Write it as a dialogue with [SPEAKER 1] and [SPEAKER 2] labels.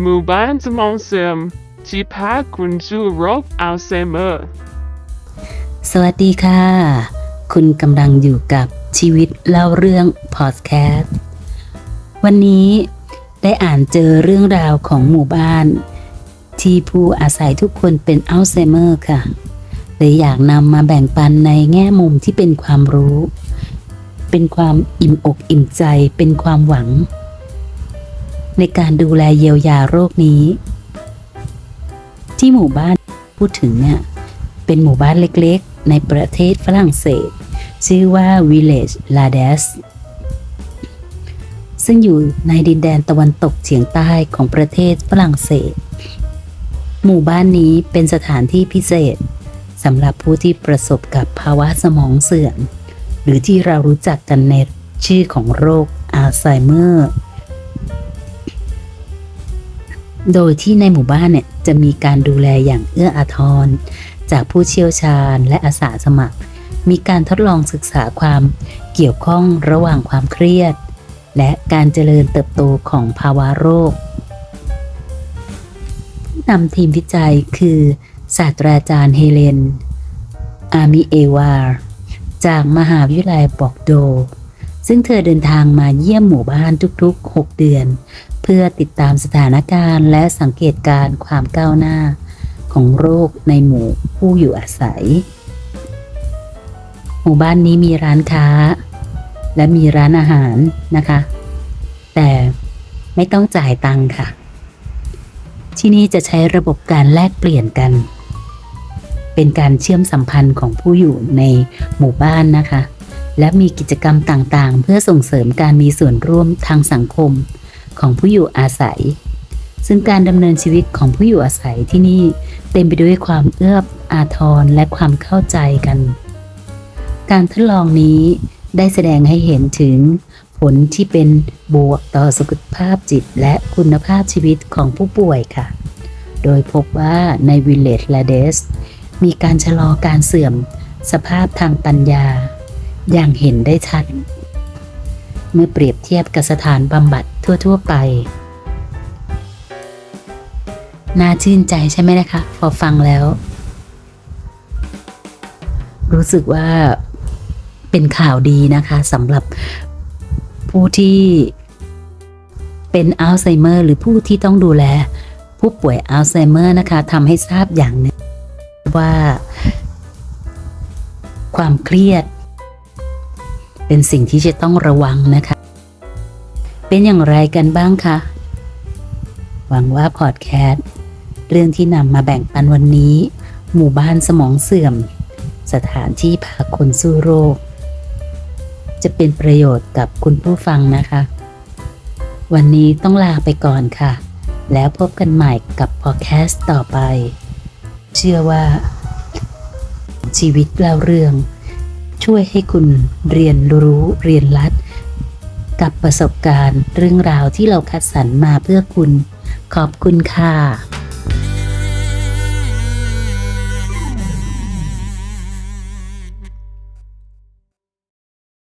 [SPEAKER 1] หมู่บ้านสมองเสื่อมที่พักคุณสู่โรคอัลไซเมอร์
[SPEAKER 2] สวัสดีค่ะ คุณกำลังอยู่กับชีวิตเล่าเรื่องพอดแคสต์ วันนี้ได้อ่านเจอเรื่องราวของหมู่บ้าน ที่ผู้อาศัยทุกคนเป็นอัลไซเมอร์ค่ะเลยอยากนำมาแบ่งปันในแง่มุมที่เป็นความรู้ เป็นความอิ่มอกอิ่มใจ เป็นความหวัง ในการดูแลเยียวยาโรคนี้ ที่หมู่บ้านพูดถึงเนี่ยเป็นหมู่บ้านเล็กๆ ในประเทศฝรั่งเศส ชื่อว่า Village Lades ซึ่งอยู่ในดินแดนตะวันตกเฉียงใต้ของประเทศฝรั่งเศส หมู่บ้านนี้เป็นสถานที่พิเศษสำหรับผู้ที่ประสบกับภาวะสมองเสื่อมหรือที่เรารู้จักกันในชื่อของโรคอัลไซเมอร์ โดยที่ในหมู่บ้านเนี่ยจะมีการดูแลอย่างเอื้ออาทร จากผู้เชี่ยวชาญและอาสาสมัคร มีการทดลองศึกษาความเกี่ยวข้องระหว่างความเครียด และการเจริญเติบโตของภาวะโรคผู้นำทีมวิจัยคือศาสตราจารย์เฮเลน อามิเอวา จากมหาวิทยาลัยบอกโด ซึ่งเธอเดินทางมาเยี่ยมหมู่บ้านทุกๆ 6 เดือน เพื่อติดตามสถานการณ์และสังเกตการความก้าวหน้าของโรคในหมู่ผู้อยู่อาศัย หมู่บ้านนี้มีร้านค้า และมีร้านอาหารนะคะ แต่ไม่ต้องจ่ายตังค่ะ ที่นี่จะใช้ระบบการแลกเปลี่ยนกัน เป็นการเชื่อมสัมพันธ์ของผู้อยู่ในหมู่บ้านนะคะ และมีกิจกรรมต่างๆ เพื่อส่งเสริมการมีส่วนร่วมทางสังคม ของผู้อยู่อาศัย ซึ่งการดำเนินชีวิตของผู้อยู่อาศัยที่นี่เต็มไปด้วยความเอื้ออาทรและความเข้าใจกัน การทดลองนี้ได้แสดงให้เห็นถึงผลที่เป็นบวกต่อสุขภาพจิตและคุณภาพชีวิตของผู้ป่วยค่ะ โดยพบว่าใน Village l a d e s มีการชะลอการเสื่อมสภาพทางปัญญา อย่างเห็นได้ชัด เมื่อเปรียบเทียบกับสถานบำบัด ทั่ว ๆ ไป น่าชื่นใจใช่ไหมนะคะ พอฟังแล้ว รู้สึกว่าเป็นข่าวดีนะคะสำหรับผู้ที่เป็นอัลไซเมอร์ หรือผู้ที่ต้องดูแล ผู้ป่วยอัลไซเมอร์นะคะทำให้ทราบอย่างหนึ่งว่า ความเครียด เป็นสิ่งที่จะต้องระวังนะคะ เป็นอย่างไรกันบ้างคะ หวังว่าพอดแคสต์เรื่องที่นำมาแบ่งปันวันนี้ หมู่บ้านสมองเสื่อม สถานที่พาคนสู้โรค จะเป็นประโยชน์กับคุณผู้ฟังนะคะ วันนี้ต้องลาไปก่อนค่ะ แล้วพบกันใหม่กับพอดแคสต์ต่อไป เชื่อว่า ชีวิตเล่าเรื่อง ช่วยให้คุณเรียนรู้เรียนรัด กับประสบการณ์ เรื่องราวที่เราคัดสรรมาเพื่อคุณ ขอบคุณค่ะ